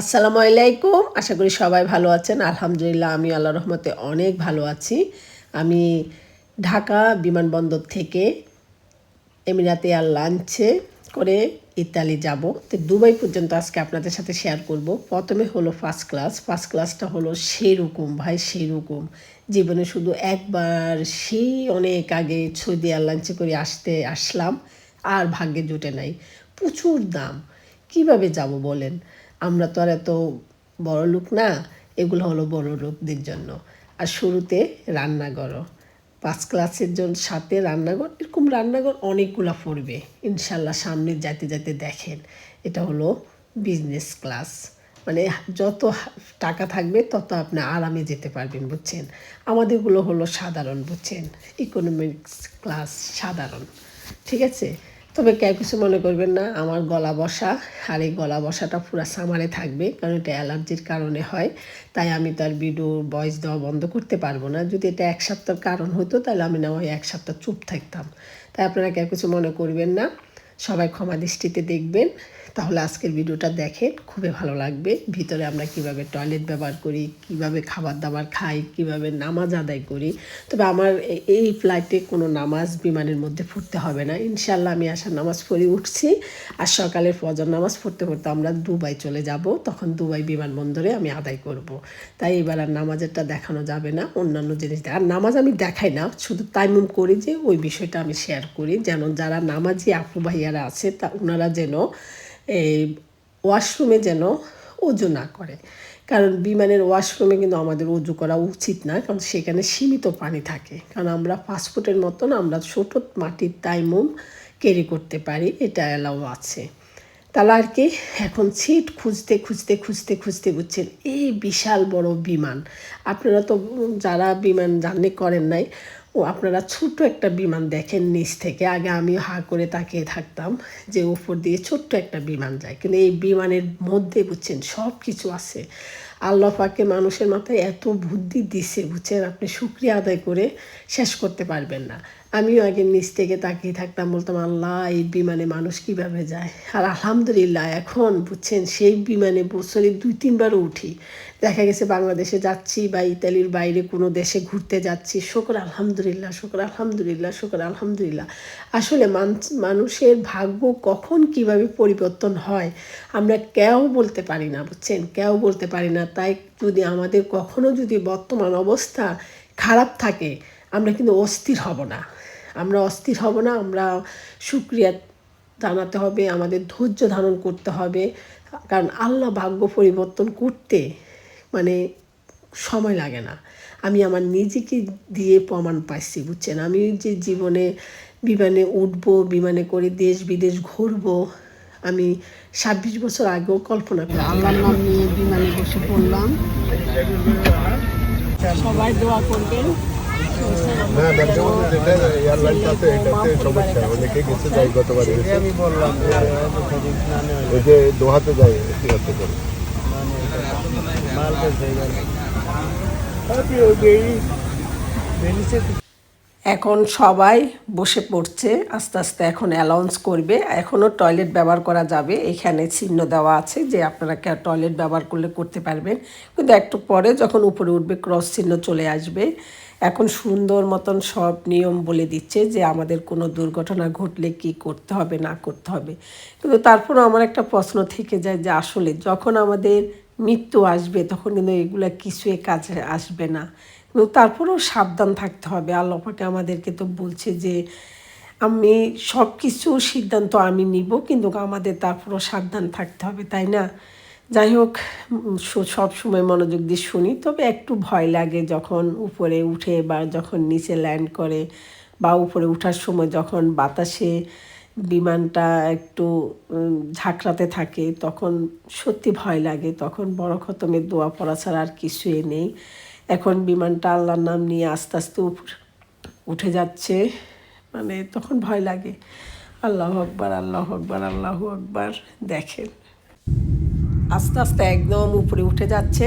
আসসালামু আলাইকুম। আশা করি সবাই ভালো আছেন। আলহামদুলিল্লাহ, আমি আল্লাহ রহমতে অনেক ভালো আছি। আমি ঢাকা বিমানবন্দর থেকে এমিরাতে আর লাঞ্চে করে ইতালি যাব। তো দুবাই পর্যন্ত আজকে আপনাদের সাথে শেয়ার করব। প্রথমে হলো ফার্স্ট ক্লাস ফার্স্ট ক্লাসটা হলো সেরকম, ভাই, সেরকম। জীবনে শুধু একবার, সেই অনেক আগে সৌদি এয়ারলাইন্সে করে আসতে আসলাম। আর ভাগ্যে জুটে নাই। প্রচুর দাম। কীভাবে যাব বলেন? আমরা তো আর এত বড় লোক না, এগুলো হলো বড় লোকদের জন্য। আর শুরুতে রান্নাঘরও পাঁচ ক্লাসের জন্য সাথে রান্নাঘর, এরকম রান্নাঘর অনেকগুলো পড়বে, ইনশাল্লাহ সামনে যাতে যাতে দেখেন। এটা হলো বিজনেস ক্লাস মানে যত টাকা থাকবে তত আপনি আরামে যেতে পারবেন, বুঝছেন? আমাদেরগুলো হলো সাধারণ, বুঝছেন? ইকোনমিক্স ক্লাস সাধারণ। ঠিক আছে? তবে কেউ কিছু মনে করবেন না, আমার গলা বসা আর এই গলা বসাটা পুরো সামারে থাকবে, কারণ এটা অ্যালার্জির কারণে হয়, তাই আমি তার ভিডিও ভয়েস দেওয়া বন্ধ করতে পারব না। যদি এটা এক সপ্তাহের কারণ হতো, তাহলে আমি না হয় এক সপ্তাহ চুপ থাকতাম। তাই আপনারা কেউ কিছু মনে করবেন না, সবাই ক্ষমা দৃষ্টিতে দেখবেন। তাহলে আজকের ভিডিওটা দেখেন, খুবই ভালো লাগবে। ভিতরে আমরা কীভাবে টয়লেট ব্যবহার করি, কীভাবে খাবার দাবার খাই, কীভাবে নামাজ আদায় করি। তবে আমার এই ফ্লাইটে কোনো নামাজ বিমানের মধ্যে পড়তে হবে না। ইনশাল্লাহ আমি আসার নামাজ পড়ে উঠছি। আর সকালের ফজর নামাজ পড়তে পড়তে আমরা দুবাই চলে যাব, তখন দুবাই বিমানবন্দরে আমি আদায় করব। তাই এবার আর নামাজেরটা দেখানো যাবে না, অন্যান্য জিনিস আর নামাজ আমি দেখাই না, শুধু তাইমুম করি যে ওই বিষয়টা আমি শেয়ার করি। যেন যারা নামাজি আপু ভাইয়ারা আছে, তা ওনারা যেন এই ওয়াশরুমে যেন অজু না করে। কারণ বিমানের ওয়াশরুমে কিন্তু আমাদের অজু করা উচিত না, কারণ সেখানে সীমিত পানি থাকে। কারণ আমরা পাসপোর্টের মতন আমরা ছোট মাটির তাইমুম ক্যারি করতে পারি, এটা অ্যালাউ আছে। তাহলে আর কি, এখন সিট খুঁজতে খুঁজতে খুঁজতে খুঁজতে বুঝছেন, এই বিশাল বড় বিমান। আপনারা তো যারা বিমান জার্নি করেন নাই ও আপনারা ছোট্ট একটা বিমান দেখেন নিচ থেকে। আগে আমি হা করে তাকিয়ে থাকতাম যে উপর দিয়ে ছোট্ট একটা বিমান যায়। কিন্তু এই বিমানের মধ্যে, বুঝছেন সব কিছু আছে। আল্লাহ পাকে মানুষের মাথায় এত বুদ্ধি দিছে, বুঝছেন, আপনি শুক্রিয়া আদায় করে শেষ করতে পারবেন না। আমিও আগে নিচ থেকে তাকিয়ে থাকতাম, বলতাম, আল্লাহ, এই বিমানে মানুষ কীভাবে যায়? আর আলহামদুলিল্লাহ, এখন বুঝছেন, সেই বিমানে বছরে দুই, তিনবারও উঠি। দেখা গেছে বাংলাদেশে যাচ্ছি বা ইতালির বাইরে কোনো দেশে ঘুরতে যাচ্ছি, শুকর আলহামদুলিল্লাহ শুকর আলহামদুলিল্লাহ শুকর আলহামদুলিল্লাহ। আসলে মানুষের ভাগ্য কখন কীভাবে পরিবর্তন হয়, আমরা কেউ বলতে পারি না, বুঝছেন? কেউ বলতে পারি না। তাই যদি আমাদের কখনো যদি বর্তমান অবস্থা খারাপ থাকে, আমরা কিন্তু অস্থির হব না। আমরা অস্থির হব না, আমরা সুক্রিয়া জানাতে হবে, আমাদের ধৈর্য ধারণ করতে হবে। কারণ আল্লাহ ভাগ্য পরিবর্তন করতে মানে সময় লাগে না। আমি আমার নিজেকে দিয়ে প্রমাণ পাইছি, বুঝছেন? আমি যে জীবনে বিমানে উঠব, বিমানে করে দেশ বিদেশ ঘুরবো, আমি ছাব্বিশ বছর আগেও কল্পনা করি আল্লাহর নাম নিয়ে বিমানে বসে পড়লাম। সবাই দোয়া করবেন। না বর্তমানে যেটা এয়ারলাইন্স এটাতে সমস্যা। অনেকে গেছে যাই গতবার গেছে আমি বললাম যে এত রিস্ক না নেওয়া ওই যে দোহাতে যায় সিরাতে করে। মাল হয়ে বেরিয়েছে এখন সবাই বসে পড়ছে আস্তে আস্তে এখন অ্যালাউন্স করবে। এখনও টয়লেট ব্যবহার করা যাবে। এখানে চিহ্ন দেওয়া আছে যে আপনারা কে টয়লেট ব্যবহার করলে করতে পারবেন। কিন্তু একটু পরে যখন উপরে উঠবে ক্রস চিহ্ন চলে আসবে। এখন সুন্দর মতন সব নিয়ম বলে দিচ্ছে যে আমাদের কোনো দুর্ঘটনা ঘটলে কি করতে হবে, না করতে হবে। কিন্তু তারপরও আমার একটা প্রশ্ন থেকে যায় যে আসলে যখন আমাদের মৃত্যু আসবে তখন কিন্তু এগুলা কিছুই কাজে আসবে না। কিন্তু তারপরেও সাবধান থাকতে হবে। আল্লাহ পাকে আমাদেরকে তো বলছে যে আমি সব কিছু সিদ্ধান্ত আমি নিব, কিন্তু আমাদের তারপরও সাবধান থাকতে হবে, তাই না? যাই হোক সব সময় মনোযোগ দিয়ে শুনি, তবে একটু ভয় লাগে যখন উপরে উঠে বা যখন নিচে ল্যান্ড করে বা উপরে ওঠার সময় যখন বাতাসে বিমানটা একটু ঝাঁকড়াতে থাকে, তখন সত্যি ভয় লাগে। তখন বড় খতমের দোয়া পড়া ছাড়া আর কিছুই নেই। এখন বিমানটা আল্লাহর নাম নিয়ে আস্তে আস্তে উঠে যাচ্ছে মানে তখন ভয় লাগে। আল্লাহ আকবার আল্লাহ আকবার আল্লাহ আকবার, দেখেন। আস্তে আস্তে একদম উপরে উঠে যাচ্ছে।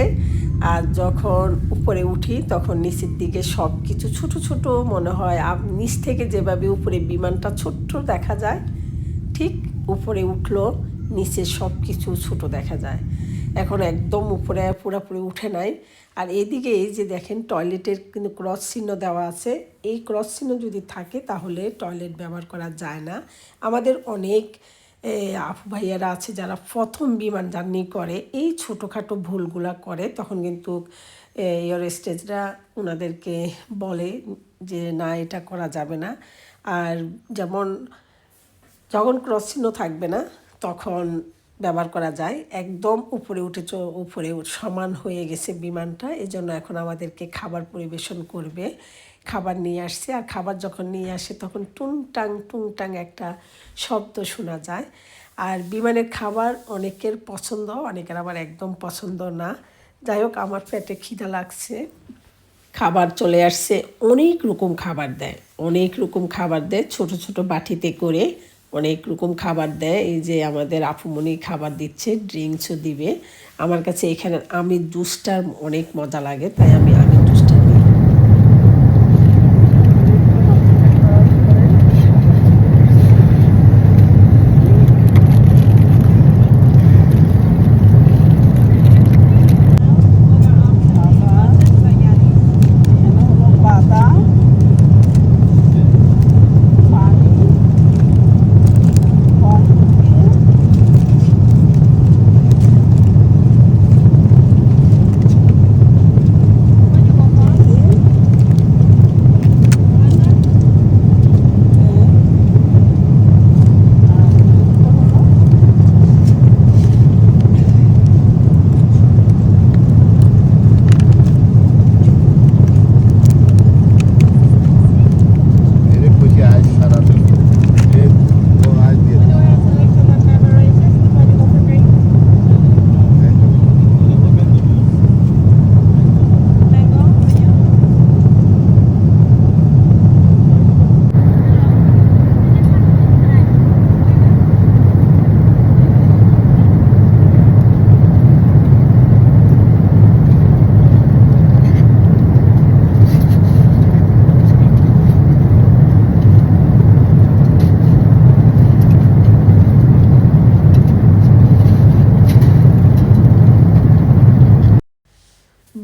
আর যখন উপরে উঠি, তখন নিচের দিকে সব কিছু ছোট ছোট মনে হয়। নিচ থেকে যেভাবে উপরে বিমানটা ছোট্ট দেখা যায়, ঠিক উপরে উঠল, নিচে সব কিছু ছোট দেখা যায়। এখন একদম উপরে পুরোপুরি উঠে নাই। আর এদিকে এই যে দেখেন, টয়লেটের কিন্তু ক্রস চিহ্ন দেওয়া আছে। এই ক্রস চিহ্ন যদি থাকে, তাহলে টয়লেট ব্যবহার করা যায় না। আমাদের অনেক আপু ভাইয়ারা আছে যারা প্রথম বিমান জার্নি করে, এই ছোটোখাটো ভুলগুলা করে, তখন কিন্তু এয়ার স্টেজরা ওনাদেরকে বলে যে, না, এটা করা যাবে না। আর যেমন, যখন ক্রস চিহ্ন থাকবে না, তখন ব্যবহার করা যায়। একদম উপরে উঠে উপরে সমান হয়ে গেছে বিমানটা, এজন্য এখন আমাদেরকে খাবার পরিবেশন করবে। খাবার নিয়ে আসছে, আর খাবার যখন নিয়ে আসে তখন টুংটাং টুংটাং একটা শব্দ শোনা যায়। আর বিমানের খাবার অনেকের পছন্দ, অনেকের আবার একদম পছন্দ না। যাই হোক, আমার পেটে খিদা লাগছে। খাবার চলে আসছে, অনেক রকম খাবার দেয়, অনেক রকম খাবার দেয়। ছোট ছোট বাটিতে করে অনেক রকম খাবার দেয়। এই যে আমাদের আপুমনি খাবার দিচ্ছে, ড্রিঙ্কসও দিবে। আমার কাছে এখানে আমির জুসটার অনেক মজা লাগে, তাই আমি আমির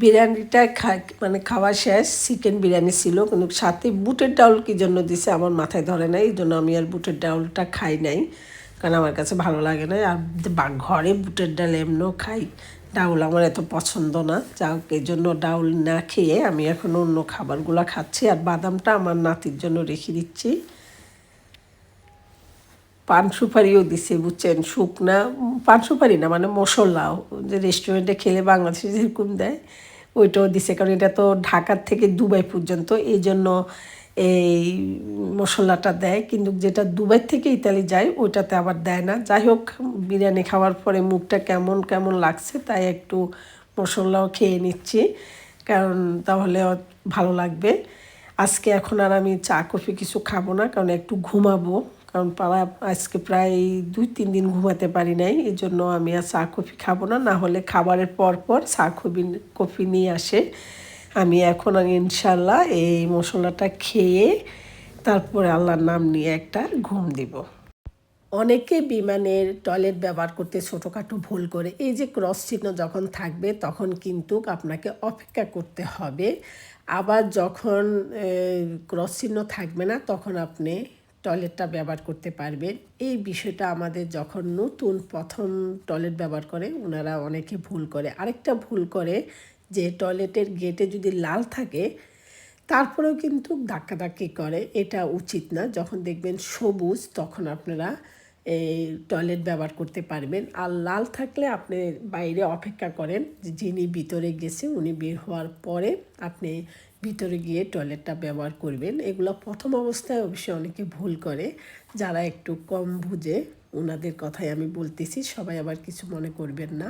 বিরিয়ানিটা খা মানে খাওয়া শেষ চিকেন বিরিয়ানি ছিল, কিন্তু সাথে বুটের ডাউল কি জন্য দিছে আমার মাথায় ধরে নাই, এই জন্য আমি আর বুটের ডাউলটা খাই নাই, কারণ আমার কাছে ভালো লাগে না। আর ঘরে বুটের ডাল এমনও খাই, ডাউল আমার এত পছন্দ না যা এই জন্য ডাউল না খেয়ে আমি এখন অন্য খাবারগুলো খাচ্ছি। আর বাদামটা আমার নাতির জন্য রেখে দিচ্ছি। পান সুপারিও দিছে, বুঝছেন, শুকনা পান সুপারি না মানে মশলাও, যে রেস্টুরেন্টে খেলে বাংলাদেশে যেরকম দেয় ওইটাও দিছে। কারণ এটা তো ঢাকার থেকে দুবাই পর্যন্ত, এই জন্য এই মশলাটা দেয়। কিন্তু যেটা দুবাই থেকে ইতালি যায়, ওইটাতে আবার দেয় না। যাই হোক, বিরিয়ানি খাওয়ার পরে মুখটা কেমন কেমন লাগছে, তাই একটু মশলাও খেয়ে নিচ্ছি। কারণ তাহলে ভালো লাগবে। আজকে এখন আর আমি চা, কফি কিছু খাব না, কারণ একটু ঘুমাবো। কারণ পাড়া আজকে প্রায় দুই, তিন দিন ঘুমাতে পারি নাই এই জন্য আমি আর চা কফি খাব না। না হলে খাবারের পর পর চা কফি কফি নিয়ে আসে। আমি এখন ইনশাল্লাহ এই মশলাটা খেয়ে তারপরে আল্লাহর নাম নিয়ে একটা ঘুম দিব। অনেকে বিমানের টয়লেট ব্যবহার করতে ছোটোখাটো ভুল করে। এই যে ক্রস চিহ্ন যখন থাকবে, তখন কিন্তু আপনাকে অপেক্ষা করতে হবে। আবার যখন ক্রস চিহ্ন থাকবে না, তখন আপনি টয়লেটটা ব্যবহার করতে পারবেন। এই বিষয়টা আমাদের যখন নতুন প্রথম টয়লেট ব্যবহার করে, ওনারা অনেকে ভুল করে। আরেকটা ভুল করে যে টয়লেটের গেটে যদি লাল থাকে, তারপরেও কিন্তু ধাক্কাধাক্কি করে। এটা উচিত না। যখন দেখবেন সবুজ, তখন আপনারা এই টয়লেট ব্যবহার করতে পারবেন। আর লাল থাকলে আপনি বাইরে অপেক্ষা করেন যিনি ভিতরে গেছে, উনি বের হওয়ার পরে আপনি ভিতরে গিয়ে টয়লেটটা ব্যবহার করবেন। এগুলো প্রথম অবস্থায় অবশ্যই অনেকে ভুল করে। যারা একটু কম বুঝে ওনাদের কথাই আমি বলতেছি, সবাই আবার কিছু মনে করবেন না।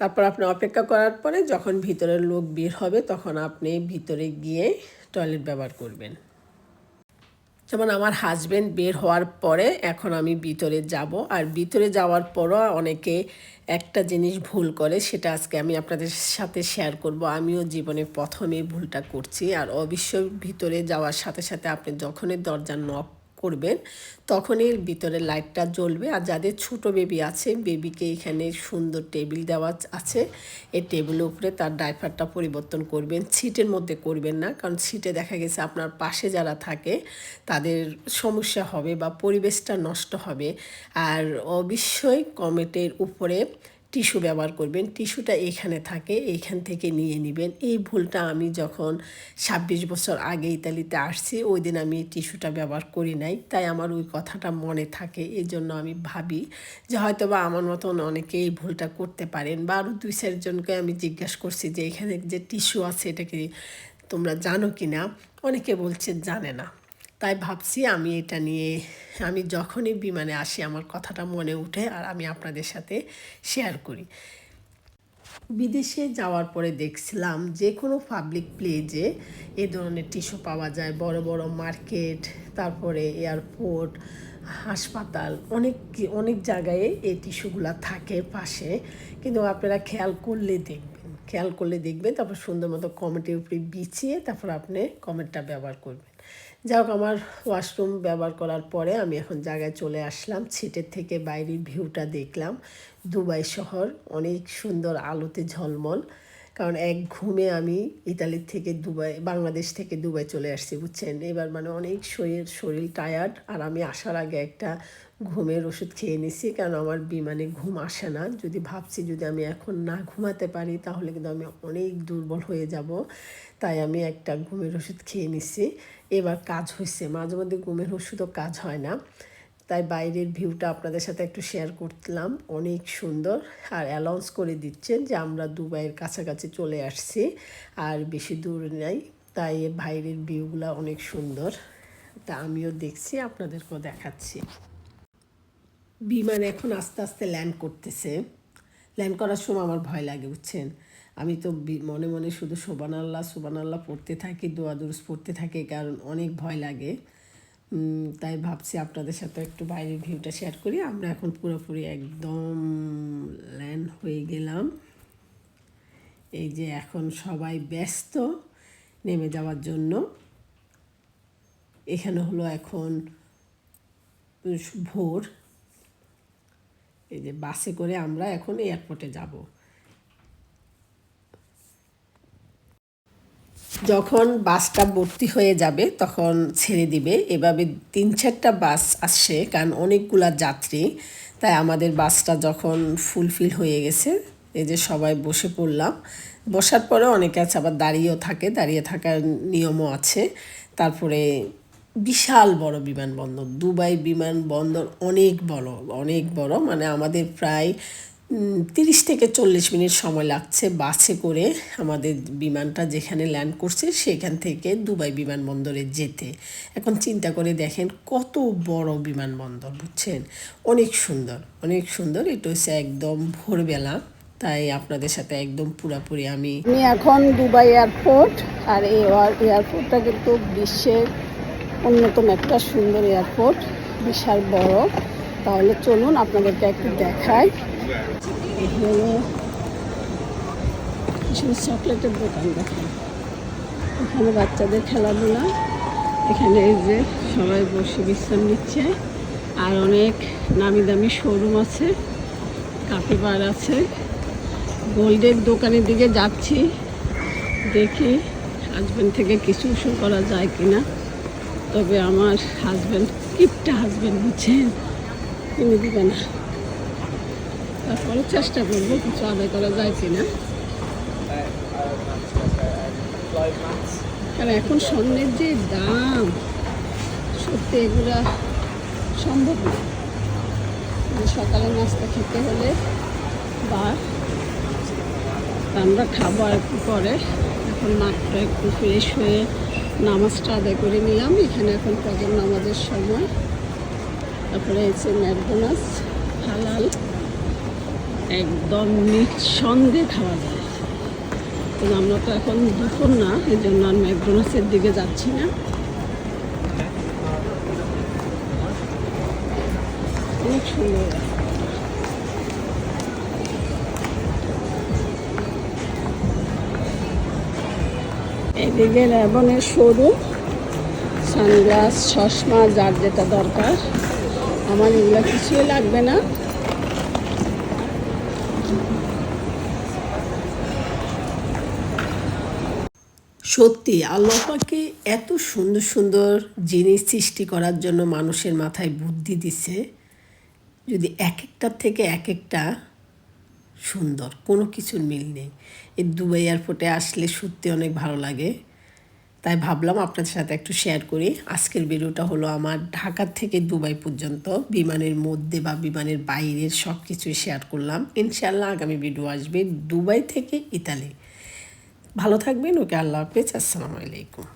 তারপর আপনি অপেক্ষা করার পরে যখন ভিতরের লোক বের হবে, তখন আপনি ভিতরে গিয়ে টয়লেট ব্যবহার করবেন। যেমন আমার হাজব্যান্ড বের হওয়ার পরে এখন আমি ভিতরে যাব। আর ভিতরে যাওয়ার পরও অনেকে একটা জিনিস ভুল করে, সেটা আজকে আমি আপনাদের সাথে শেয়ার করব। আমিও জীবনে প্রথমে ভুলটা করছি। আর অবশ্যই ভিতরে যাওয়ার সাথে সাথে আপনি যখনই দরজা নক করবেন তখন এর ভিতরে লাইটটা জ্বলবে। আর যাদের ছোট বেবি আছে, বেবিকে এখানে সুন্দর টেবিল দেওয়া আছে। এই টেবিলের উপরে তার ডাইপারটা পরিবর্তন করবেন। সিটের মধ্যে করবেন না, কারণ সিটে দেখা গেছে আপনার পাশে যারা থাকে, তাদের সমস্যা হবে বা পরিবেশটা নষ্ট হবে। আর অবশ্যই কমেটের উপরে টিস্যু ব্যবহার করবেন। টিস্যুটা এখানে থাকে এইখান থেকে নিয়ে নেবেন। এই ভুলটা আমি যখন ছাব্বিশ বছর আগে ইতালিতে আসছি, ওই দিন আমি টিস্যুটা ব্যবহার করি নাই। তাই আমার ওই কথাটা মনে থাকে এই জন্য আমি ভাবি যে হয়তো বা আমার মতন অনেকে এই ভুলটা করতে পারেন বা আরও দুই চারজনকে আমি জিজ্ঞাসা করছি যে এখানে যে টিস্যু আছে, এটা কি তোমরা জানো কি না অনেকে বলছে জানে না। তাই ভাবছি আমি এটা নিয়ে, আমি যখনই বিমানে আসি আমার কথাটা মনে উঠে আর আমি আপনাদের সাথে শেয়ার করি। বিদেশে যাওয়ার পরে দেখছিলাম যে কোনো পাবলিক প্লেজে এ ধরনের টিস্যু পাওয়া যায়, বড় বড় মার্কেট তারপরে এয়ারপোর্ট হাসপাতাল, অনেক অনেক জায়গায় এই টিস্যুগুলো থাকে পাশে। কিন্তু আপনারা খেয়াল করলে দেখবেন, খেয়াল করলে দেখবেন, তারপর সুন্দর মতো কমেটের উপরে বিছিয়ে তারপর আপনি কমেটটা ব্যবহার করবেন। যাই হোক, আমার ওয়াশরুম ব্যবহার করার পরে আমি এখন জায়গায় চলে আসলাম। ছিটের থেকে বাইরের ভিউটা দেখলাম। দুবাই শহর, অনেক সুন্দর আলোতে ঝলমল। কারণ এক ঘুমে আমি ইতালির থেকে দুবাই, বাংলাদেশ থেকে দুবাই চলে আসছি, বুঝছেন? এবার মানে অনেক শরীর শরীর টায়ার্ড আর আমি আসার আগে একটা ঘুমের ওষুধ খেয়ে নিছি, কারণ আমার বিমানে ঘুম আসে না। যদি ভাবছি যদি আমি এখন না ঘুমাতে পারি, তাহলে কিন্তু আমি অনেক দুর্বল হয়ে যাব। তাই আমি একটা ঘুমের ওষুধ খেয়ে নিছি। এবার কাজ হয়েছে মাঝে মধ্যে ঘুমের ওষুধও কাজ হয় না। তাই বাইরের ভিউটা আপনাদের সাথে একটু শেয়ার করলাম, অনেক সুন্দর। আর অ্যালাউন্স করে দিচ্ছেন যে আমরা দুবাইয়ের কাছাকাছি চলে আসছি, আর বেশি দূর নাই। তাই বাইরের ভিউগুলো অনেক সুন্দর। তা আমিও দেখছি, আপনাদেরকেও দেখাচ্ছি। বিমান এখন আস্তে আস্তে ল্যান্ড করতেছে। ল্যান্ড করার সময় আমার ভয় লাগে, বুঝছেন? আমি তো মনে মনে শুধু সোবান আল্লাহ আল্লাহ পড়তে থাকি, দোয়া দুরুস পড়তে থাকি কারণ অনেক ভয় লাগে। তাই ভাবছি আপনাদের সাথে একটু বাইরের ভিউটা শেয়ার করি। আমরা এখন পুরোপুরি একদম ল্যান্ড হয়ে গেলাম। এই যে এখন সবাই ব্যস্ত, নেমে যাওয়ার জন্য। এখানে হলো এখন ভোর। এই যে বাসে করে আমরা এখন এয়ারপোর্টে যাব। যখন বাসটা ভর্তি হয়ে যাবে, তখন ছেড়ে দিবে। এভাবে তিন চারটা বাস আসছে কারণ অনেকগুলা যাত্রী। তাই আমাদের বাসটা যখন ফুলফিল হয়ে গেছে, এই যে সবাই বসে পড়লাম। বসার পরে অনেকে আছে, আবার দাঁড়িয়েও থাকে। দাঁড়িয়ে থাকার নিয়মও আছে। তারপরে বিশাল বড় বিমানবন্দর। দুবাই বিমানবন্দর অনেক বড় অনেক বড়। মানে আমাদের প্রায় তিরিশ থেকে চল্লিশ মিনিট সময় লাগছে বাসে করে আমাদের বিমানটা যেখানে ল্যান্ড করছে সেখান থেকে দুবাই বিমানবন্দরে যেতে। এখন চিন্তা করে দেখেন কত বড় বিমানবন্দর, বুঝছেন? অনেক সুন্দর অনেক সুন্দর। এটা হচ্ছে একদম ভোরবেলা। তাই আপনাদের সাথে একদম পুরাপুরি আমি আমি এখন দুবাই এয়ারপোর্ট, আর এয়ারপোর্টটা কিন্তু বিশ্বের অন্যতম একটা সুন্দর এয়ারপোর্ট বিশাল বড়। তাহলে চলুন আপনাদেরকে একটু দেখাই। এখানে কিছু চকলেটের দোকান দেখাই এখানে বাচ্চাদের খেলাধুলা। এখানে এই যে সবাই বসে বিশ্রাম নিচ্ছে। আর অনেক নামি দামি শোরুম আছে কাপিবার আছে। গোল্ডের দোকানের দিকে যাচ্ছি, দেখি হাজব্যান্ড থেকে কিছু উসুল করা যায় কিনা। তবে আমার হাজব্যান্ড কিপটা হাজব্যান্ড বুঝছেন? কিনে দিবে না। তারপরে চেষ্টা করব, কিছু আদায় করা যায় কিনা। কারণ এখন স্বর্ণের যে দাম, সত্যি এগুলা সম্ভব না। যে সকালে নাস্তা খেতে হলে বা আমরা খাব আর একটু পরে, এখন মাত্র একটু ফ্রেশ হয়ে নামাজটা আদায় করে নিলাম। এখানে এখন ফজর নামাজের সময়। তারপরে এসে ম্যাকডোনাস হালাল, একদম নিঃসন্দেহে খাওয়া যায়। কিন্তু আমরা তো এখন দুপুর না এই জন্য আর ম্যাকডোনাসের দিকে যাচ্ছি না। অনেক সুন্দর। এদিকে র্যাবনের শোরুম সানগ্লাস, চশমা, যার যেটা দরকার। আমার এগুলো কিছুই লাগবে না। সত্যি আল্লাহকে এত সুন্দর সুন্দর জিনিস সৃষ্টি করার জন্য মানুষের মাথায় বুদ্ধি দিছে, যদি এক একটার থেকে এক একটা সুন্দর, কোনো কিছুর মিল নেই। এই দুবাই এয়ারপোর্টে আসলে সত্যি অনেক ভালো লাগে। তাই ভাবলাম আপনাদের সাথে একটু শেয়ার করি। আজকের ভিডিওটা হলো আমার ঢাকা থেকে দুবাই পর্যন্ত বিমানের মধ্যে বা বিমানের বাইরের সব কিছুই শেয়ার করলাম। ইনশাল্লাহ আগামী ভিডিও আসবে দুবাই থেকে ইতালি। ভালো থাকবেন, ওকে আল্লাহ হাফেজ, আসসালামু আলাইকুম।